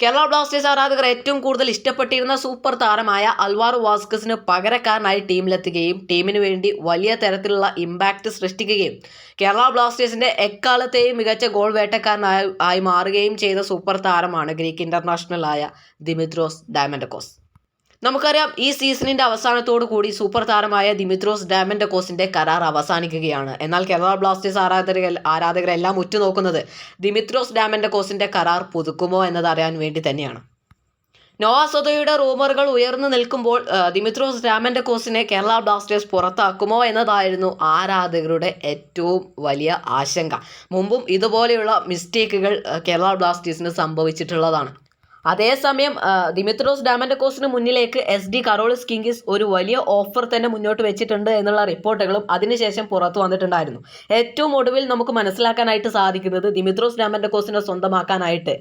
Kerala Blasters ആരാധകർ ഏറ്റവും കൂടുതൽ ഇഷ്ടപ്പെട്ടിരുന്ന സൂപ്പർ താരമായ അൽവാർ വാസ്കസിന് പകരക്കാരനായി ടീമിലെത്തുകയും ടീമിന് വേണ്ടി വലിയ തരത്തിലുള്ള ഇമ്പാക്റ്റ് സൃഷ്ടിക്കുകയും കേരള ബ്ലാസ്റ്റേഴ്സിന്റെ എക്കാലത്തെയും മികച്ച ഗോൾ വേട്ടക്കാരനായി ആയി മാറുകയും ചെയ്ത സൂപ്പർ താരമാണ് ഗ്രീക്ക് ഇന്റർനാഷണലായ ദിമിത്രോസ് ഡയമൻഡക്കോസ് നമുക്കറിയാം ഈ സീസണിന്റെ അവസാനത്തോടു കൂടി സൂപ്പർ താരമായ ദിമിത്രോസ് ഡാമൻഡക്കോസിന്റെ കരാർ അവസാനിക്കുകയാണ്. എന്നാൽ കേരള ബ്ലാസ്റ്റേഴ്സ് ആരാധകർ ആരാധകരെല്ലാം ഉറ്റുനോക്കുന്നത് ദിമിത്രോസ് ഡാമൻഡക്കോസിന്റെ കരാർ പുതുക്കുമോ എന്നതറിയാൻ വേണ്ടി തന്നെയാണ്. നോവാസൊതയുടെ റൂമറുകൾ ഉയർന്നു നിൽക്കുമ്പോൾ ദിമിത്രോസ് ദിമിത്രോസ് കോസിനെ കേരള ബ്ലാസ്റ്റേഴ്സ് പുറത്താക്കുമോ എന്നതായിരുന്നു ആരാധകരുടെ ഏറ്റവും വലിയ ആശങ്ക. മുമ്പും ഇതുപോലെയുള്ള മിസ്റ്റേക്കുകൾ കേരള ബ്ലാസ്റ്റേഴ്സിന് സംഭവിച്ചിട്ടുള്ളതാണ്. അതേസമയം ദിമിത്രോസ് ഡാമൻഡക്കോസിന് മുന്നിലേക്ക് എസ് ഡി കറോളിസ് കിങ്കിസ് ഒരു വലിയ ഓഫർ തന്നെ മുന്നോട്ട് വെച്ചിട്ടുണ്ട് എന്നുള്ള റിപ്പോർട്ടുകളും അതിനുശേഷം പുറത്തു വന്നിട്ടുണ്ടായിരുന്നു. ഏറ്റവും ഒടുവിൽ നമുക്ക് മനസ്സിലാക്കാനായിട്ട് സാധിക്കുന്നത് ദിമിത്രോസ് ഡാമൻഡക്കോസിനെ സ്വന്തമാക്കാനായിട്ട്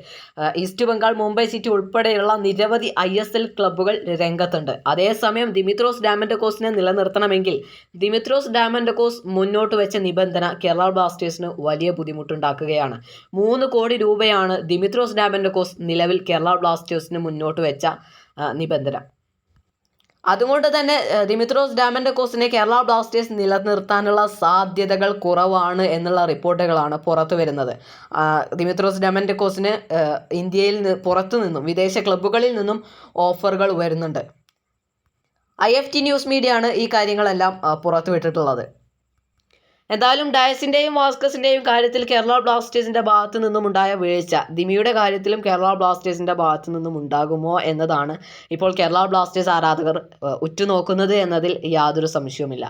ഈസ്റ്റ് ബംഗാൾ മുംബൈ സിറ്റി ഉൾപ്പെടെയുള്ള നിരവധി ഐ എസ് എൽ ക്ലബ്ബുകൾ രംഗത്തുണ്ട്. അതേസമയം ദിമിത്രോസ് ഡാമൻഡക്കോസിനെ നിലനിർത്തണമെങ്കിൽ ദിമിത്രോസ് ഡാമൻഡക്കോസ് മുന്നോട്ട് വെച്ച നിബന്ധന കേരള ബ്ലാസ്റ്റേഴ്സിന് വലിയ ബുദ്ധിമുട്ടുണ്ടാക്കുകയാണ്. മൂന്ന് കോടി രൂപയാണ് ദിമിത്രോസ് ഡാമൻഡക്കോസ് നിലവിൽ കേരള ബ്ലാസ്റ്റേഴ്സിന് മുന്നോട്ട് വെച്ച നിബന്ധന. അതുകൊണ്ട് തന്നെ ദിമിത്രോസ് ഡാമന്റെ കോസിനെ കേരള ബ്ലാസ്റ്റേഴ്സ് നിലനിർത്താനുള്ള സാധ്യതകൾ കുറവാണ് എന്നുള്ള റിപ്പോർട്ടുകളാണ് പുറത്തു വരുന്നത്. ദിമിത്രോസ് ഡാമന്റെ കോസിന് ഇന്ത്യയിൽ പുറത്തു നിന്നും വിദേശ ക്ലബ്ബുകളിൽ നിന്നും ഓഫറുകൾ വരുന്നുണ്ട്. I F T news media ആണ് ഈ കാര്യങ്ങളെല്ലാം പുറത്തുവിട്ടിട്ടുള്ളത്. എന്തായാലും ഡയസിന്റെയും വാസ്കസിന്റെയും കാര്യത്തിൽ കേരള ബ്ലാസ്റ്റേഴ്സിന്റെ ഭാഗത്തു നിന്നും ഉണ്ടായ വീഴ്ച. ദിമിയുടെ കാര്യത്തിലും കേരള ബ്ലാസ്റ്റേഴ്സിന്റെ ഭാഗത്തു നിന്നും ഉണ്ടാകുമോ എന്നതാണ് ഇപ്പോൾ കേരള ബ്ലാസ്റ്റേഴ്സ് ആരാധകർ ഉറ്റുനോക്കുന്നത് എന്നതിൽ യാതൊരു സംശയവുമില്ല.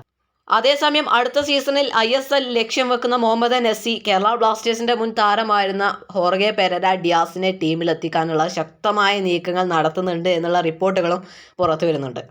അതേസമയം അടുത്ത സീസണിൽ ഐ എസ് എൽ ലക്ഷ്യം വെക്കുന്ന മുഹമ്മദ് നസി കേരള ബ്ലാസ്റ്റേഴ്സിന്റെ മുൻ താരമായിരുന്ന ഹോർഗെ പെരര ഡിയാസിനെ ടീമിലെത്തിക്കാനുള്ള ശക്തമായ നീക്കങ്ങൾ നടത്തുന്നുണ്ട് എന്നുള്ള റിപ്പോർട്ടുകളും പുറത്തു വരുന്നുണ്ട്